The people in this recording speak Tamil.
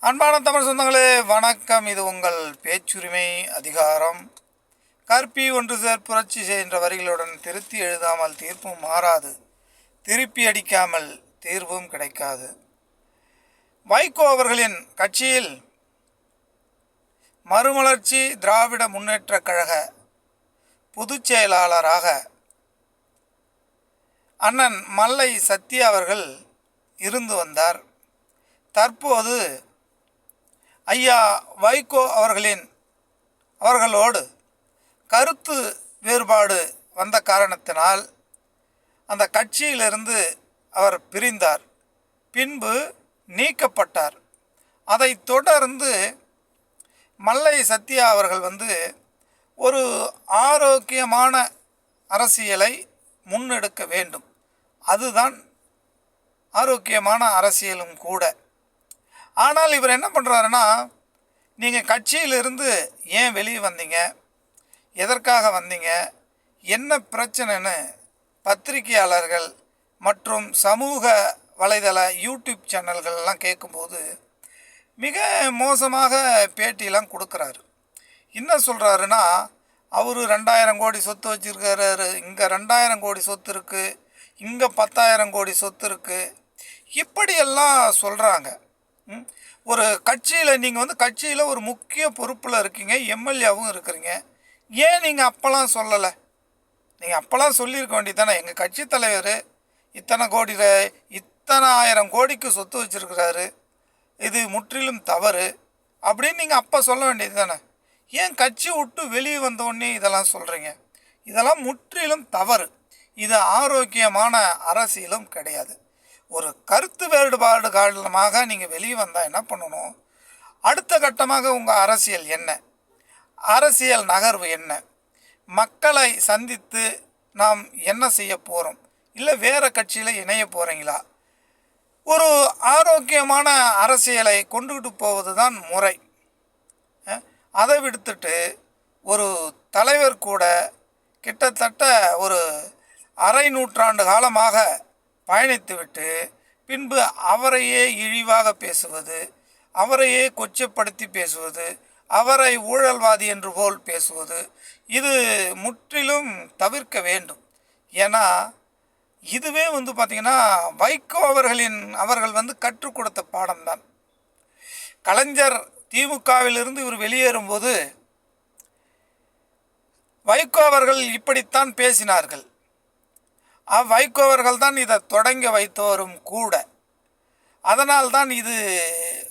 அன்பான தமிழ் சொந்தங்களே வணக்கம். இது உங்கள் பேச்சுரிமை அதிகாரம். கற்பி ஒன்று சேர் புரட்சி செய்கின்ற வரிகளுடன் திருத்தி எழுதாமல் தீர்ப்பும் மாறாது. திருப்பி அடிக்காமல் தீர்வும் கிடைக்காது. வைகோ அவர்களின் கட்சியில் மறுமலர்ச்சி திராவிட முன்னேற்றக் கழக பொதுச் செயலாளராக அண்ணன் மல்லை சத்யா அவர்கள் இருந்து வந்தார். தற்போது ஐயா வைகோ அவர்களின் அவர்களோடு கருத்து வேறுபாடு வந்த காரணத்தினால் அந்த கட்சியிலிருந்து அவர் பிரிந்தார். பின்பு நீக்கப்பட்டார். அதை தொடர்ந்து மல்லை சத்யா அவர்கள் வந்து ஒரு ஆரோக்கியமான அரசியலை முன்னெடுக்க வேண்டும். அதுதான் ஆரோக்கியமான அரசியலும் கூட. ஆனால் இவர் என்ன பண்ணுறாருன்னா நீங்கள் கட்சியிலிருந்து ஏன் வெளியே வந்தீங்க? எதற்காக வந்தீங்க? என்ன பிரச்சனைன்னு பத்திரிகையாளர்கள் மற்றும் சமூக வலைதள யூடியூப் சேனல்கள்லாம் கேட்கும்போது மிக மோசமாக பேட்டியெலாம் கொடுக்குறாரு. என்ன சொல்கிறாருன்னா அவர் ரெண்டாயிரம் கோடி சொத்து வச்சுருக்கிறாரு இங்கே ரெண்டாயிரம் கோடி சொத்து இருக்குது இங்கே பத்தாயிரம் கோடி சொத்து இருக்குது இப்படியெல்லாம் சொல்கிறாங்க ஒரு கட்சியில் நீங்கள் வந்து கட்சியில் ஒரு முக்கிய பொறுப்பில் இருக்கீங்க எம்எல்ஏவும் இருக்கிறீங்க. ஏன் நீங்கள் அப்போல்லாம் சொல்லலை? நீங்கள் அப்போல்லாம் சொல்லியிருக்க வேண்டியதானே எங்கள் கட்சி தலைவர் இத்தனை கோடி இத்தனை ஆயிரம் கோடிக்கு சொத்து வச்சுருக்கிறாரு. இது முற்றிலும் தவறு அப்படின்னு நீங்கள் அப்போ சொல்ல வேண்டியது தானே ஏன் கட்சி விட்டு வெளியே வந்தோடனே இதெல்லாம் சொல்கிறீங்க இதெல்லாம் முற்றிலும் தவறு. இது ஆரோக்கியமான அரசியலும் கிடையாது. ஒரு கருத்து வேறுபாடு காரணமாக நீங்கள் வெளியே வந்தால் என்ன பண்ணணும்? அடுத்த கட்டமாக உங்கள் அரசியல் என்ன? அரசியல் நகர்வு என்ன? மக்களை சந்தித்து நாம் என்ன செய்ய போகிறோம் இல்லை வேறு கட்சியில் இணைய போகிறீங்களா ஒரு ஆரோக்கியமான அரசியலை கொண்டுகிட்டு போவது தான் முறை அதை விடுத்துட்டு ஒரு தலைவர் கூட கிட்டத்தட்ட ஒரு அரை நூற்றாண்டு காலமாக பயணித்துவிட்டு பின்பு அவரையே இழிவாக பேசுவது அவரையே கொச்சப்படுத்தி பேசுவது அவரை ஊழல்வாதி என்று போல் பேசுவது இது முற்றிலும் தவிர்க்க வேண்டும். ஏன்னா இதுவே வந்து பார்த்திங்கன்னா வைகோ அவர்களின் அவர்கள் வந்து கற்றுக் கொடுத்த பாடம்தான். கலைஞர் திமுகவிலிருந்து இவர் வெளியேறும்போது வைகோ அவர்கள் இப்படித்தான் பேசினார்கள். அவ்வைகோ அவர்கள் தான் இதை தொடங்கி வைத்தவரும் கூட. அதனால்தான் இது